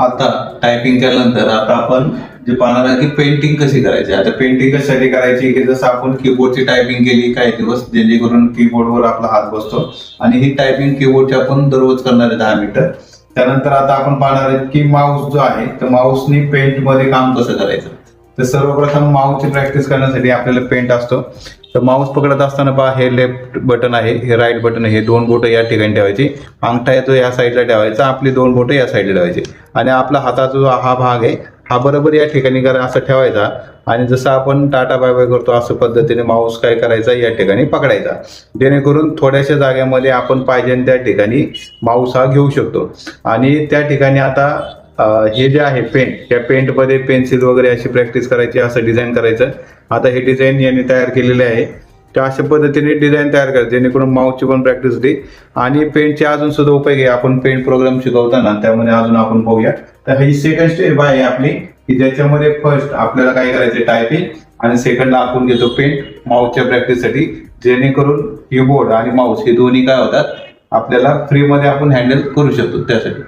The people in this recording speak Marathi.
आता टायपिंग केल्यानंतर आता आपण जे पाहणार आहे की पेंटिंग कशी करायची? आता पेंटिंग कशासाठी करायची? की जसं आपण कीबोर्डची टायपिंग केली काही दिवस जेणेकरून कीबोर्डवर आपला हात बसतो. आणि ही टायपिंग कीबोर्डची आपण दररोज करणार आहे दहा मिनिटं त्यानंतर आता आपण पाहणार आहे की माऊस जो आहे तर माऊसनी पेंटमध्ये काम कसं करायचं? तर सर्वप्रथम माऊसची प्रॅक्टिस करण्यासाठी आपल्याला पेंट असतो. तर माऊस पकडत असताना पहा हे लेफ्ट बटन आहे हे राईट बटन आहे हे दोन बोटं या ठिकाणी ठेवायची. अंगठा येतो या साईडला ठेवायचा आपली दोन बोटं या साईडला ठेवायची. आणि आपला हाताचा जो हा भाग आहे हा बरोबर या ठिकाणी करा असं ठेवायचा. आणि जसं आपण टाटा बाय बाय करतो असं पद्धतीने माऊस काय करायचा या ठिकाणी पकडायचा. जेणेकरून थोड्याशा जागेमध्ये आपण पाहिजे त्या ठिकाणी माऊस हा घेऊ शकतो. आणि त्या ठिकाणी आता हे जे आहे पेंट या पेंटमध्ये पेन्सिल वगैरे अशी प्रॅक्टिस करायची असं डिझाईन करायचं. आता हे डिझाईन यांनी तयार केलेले आहे. त्या अशा पद्धतीने डिझाईन तयार करायचं जेणेकरून माऊची पण प्रॅक्टिस होती. आणि पेंटचे अजून सुद्धा उपयोग आहे. आपण पेंट प्रोग्राम शिकवताना त्यामध्ये अजून आपण बघूया. तर ही सेकंड स्टेप आहे आपली की ज्याच्यामध्ये फर्स्ट आपल्याला काय करायचं टायपिंग आणि सेकंड आपण घेतो पेंट माऊसच्या प्रॅक्टिससाठी जेणेकरून कीबोर्ड आणि माऊस हे दोन्ही काय होतात? आपल्याला फ्रीमध्ये आपण हँडल करू शकतो त्यासाठी.